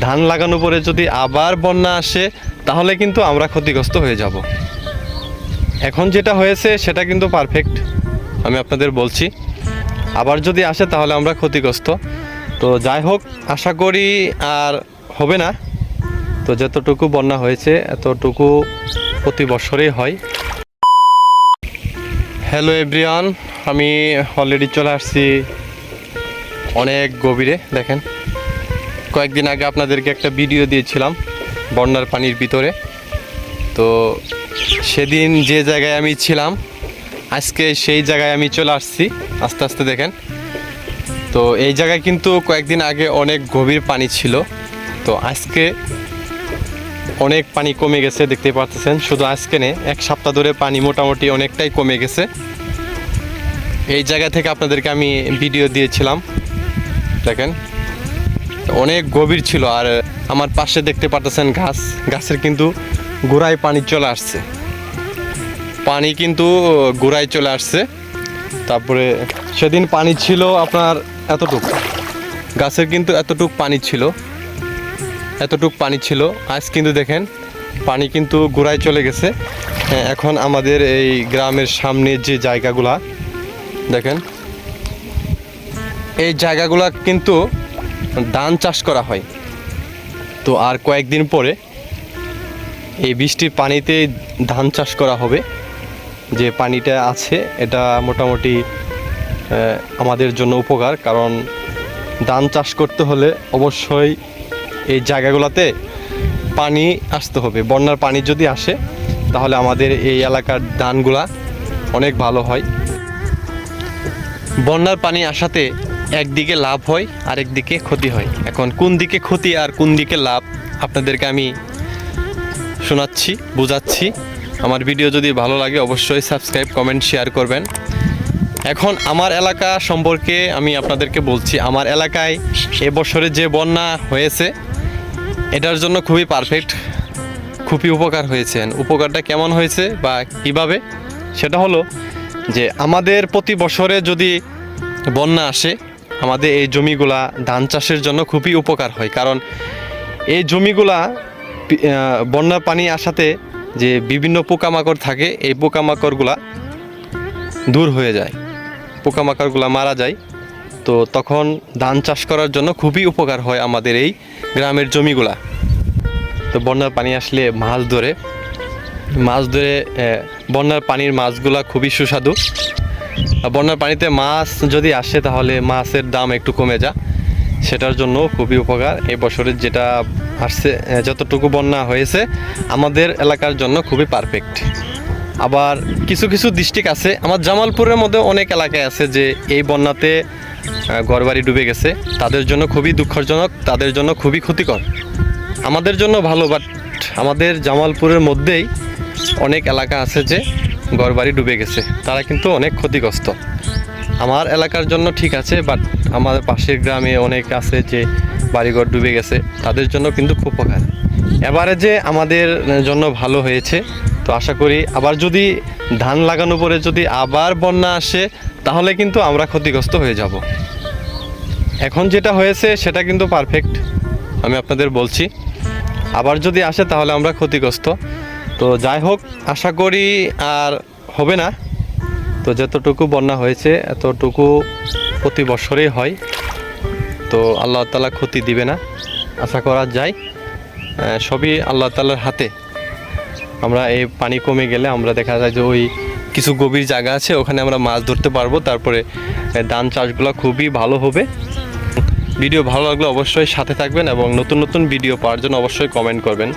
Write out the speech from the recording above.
ধান লাগানোর পরে যদি আবার বন্যা আসে, তাহলে কিন্তু আমরা ক্ষতিগ্রস্ত হয়ে যাব। এখন যেটা হয়েছে, সেটা কিন্তু পারফেক্ট আমি আপনাদের বলছি। আবার যদি আসে, তাহলে আমরা ক্ষতিগ্রস্ত। তো যাই হোক, আশা করি আর হবে না। তো যতটুকু বন্যা হয়েছে, এতটুকু প্রতি বছরেই হয়। হ্যালো এভরিওয়ান আমি অলরেডি চলে আসছি অনেক গভীরে, দেখেন। কয়েকদিন আগে আপনাদেরকে একটা ভিডিও দিয়েছিলাম, বন্যার পানির ভিতরে। তো সেদিন যে জায়গায় আমি ছিলাম, আজকে সেই জায়গায় আমি চলে আসছি, আস্তে আস্তে দেখেন। তো এই জায়গায় কিন্তু কয়েকদিন আগে অনেক গভীর পানি ছিল। তো আজকে অনেক পানি কমে গেছে, দেখতে পাচ্ছেন। শুধু আজকে নে এক সপ্তাহ ধরে পানি মোটামুটি অনেকটাই কমে গেছে। এই জায়গা থেকে আপনাদেরকে আমি ভিডিও দিয়েছিলাম। দেখেন অনেক গভীর ছিল আর আমার পাশে দেখতে পাচ্ছেন গাছ। গাছের কিন্তু গোড়ায় পানি চলে আসছে। পানি কিন্তু গোড়ায় চলে আসছে। তারপরে সেদিন পানি ছিল আপনার এতটুক। গাছের কিন্তু এতটুক পানি ছিল। এতটুক পানি ছিল। আজ কিন্তু দেখেন, পানি কিন্তু গোড়ায় চলে গেছে। এখন আমাদের এই গ্রামের সামনে যে জায়গাগুলা, দেখেন। এই জায়গাগুলা কিন্তু ধান চাষ করা হয়। তো আর কয়েকদিন পরে এই বৃষ্টির পানিতে ধান চাষ করা হবে। যে পানিটা আছে, এটা মোটামুটি আমাদের জন্য উপকার। কারণ ধান চাষ করতে হলে অবশ্যই এই জায়গাগুলোতে পানি আসতে হবে। বন্যার পানি যদি আসে, তাহলে আমাদের এই এলাকার ধানগুলা অনেক ভালো হয়। বন্যার পানি আসাতে একদিকে লাভ হয় আরেক দিকে ক্ষতি হয়। এখন কোন দিকে ক্ষতি আর কোন দিকে লাভ, আপনাদেরকে আমি শোনাচ্ছি, বোঝাচ্ছি। আমার ভিডিও যদি ভালো লাগে, অবশ্যই সাবস্ক্রাইব, কমেন্ট, শেয়ার করবেন। এখন আমার এলাকা সম্পর্কে আমি আপনাদেরকে বলছি। আমার এলাকায় এবছরে যে বন্যা হয়েছে, এটার জন্য খুবই পারফেক্ট খুবই উপকার হয়েছে। উপকারটা কেমন হয়েছে বা কীভাবে, সেটা হলো যে আমাদের প্রতি বছরে যদি বন্যা আসে আমাদের এই জমিগুলা ধান চাষের জন্য খুবই উপকার হয়। কারণ এই জমিগুলা বন্যার পানি আসাতে যে বিভিন্ন পোকামাকড় থাকে, এই পোকামাকড়গুলা দূর হয়ে যায়। পোকামাকড়গুলা মারা যায়। তো তখন ধান চাষ করার জন্য খুবই উপকার হয় আমাদের এই গ্রামের জমিগুলা। তো বন্যার পানি আসলে মাছ ধরে মাছ ধরে বন্যার পানির মাছগুলা খুবই সুস্বাদু। বন্যার পানিতে মাছ যদি আসে তাহলে মাছের দাম একটু কমে যা সেটার জন্য খুবই উপকার। এই বছরের যেটা আসছে যতটুকু বন্যা হয়েছে, আমাদের এলাকার জন্য খুবই পারফেক্ট আবার কিছু কিছু ডিস্ট্রিক্ট আছে, আমার জামালপুরের মধ্যে অনেক এলাকায় আছে যে এই বন্যাতে ঘরবাড়ি ডুবে গেছে। তাদের জন্য খুবই দুঃখজনক, তাদের জন্য খুবই ক্ষতিকর। আমাদের জন্য ভালো বাট আমাদের জামালপুরের মধ্যেই অনেক এলাকা আছে যে ঘরবাড়ি ডুবে গেছে। তারা কিন্তু অনেক ক্ষতিগ্রস্ত। আমার এলাকার জন্য ঠিক আছে বাট আমাদের পাশের গ্রামে অনেক আছে যে বাড়িঘর ডুবে গেছে, তাদের জন্য কিন্তু খুব উপকার। এবারে যে আমাদের জন্য ভালো হয়েছে, তো আশা করি আবার যদি ধান লাগানোর পরে যদি আবার বন্যা আসে, তাহলে কিন্তু আমরা ক্ষতিগ্রস্ত হয়ে যাব। এখন যেটা হয়েছে, সেটা কিন্তু পারফেক্ট আমি আপনাদের বলছি। আবার যদি আসে, তাহলে আমরা ক্ষতিগ্রস্ত। তো যাই হোক, আশা করি আর হবে না। তো যতটুকু বন্যা হয়েছে, এতটুকু প্রতি বছরেই হয়। তো আল্লাহ তালা ক্ষতি দিবে না, আশা করা যায়। সবই আল্লাহ তালার হাতে। আমরা এই পানি কমে গেলে আমরা দেখা যায় যে ওই কিছু গভীর জায়গা আছে, ওখানে আমরা মাছ ধরতে পারব। তারপরে ধান চাষগুলো খুবই ভালো হবে। ভিডিও ভালো লাগলে অবশ্যই সাথে থাকবেন এবং নতুন নতুন ভিডিও পাওয়ার জন্য অবশ্যই কমেন্ট করবেন।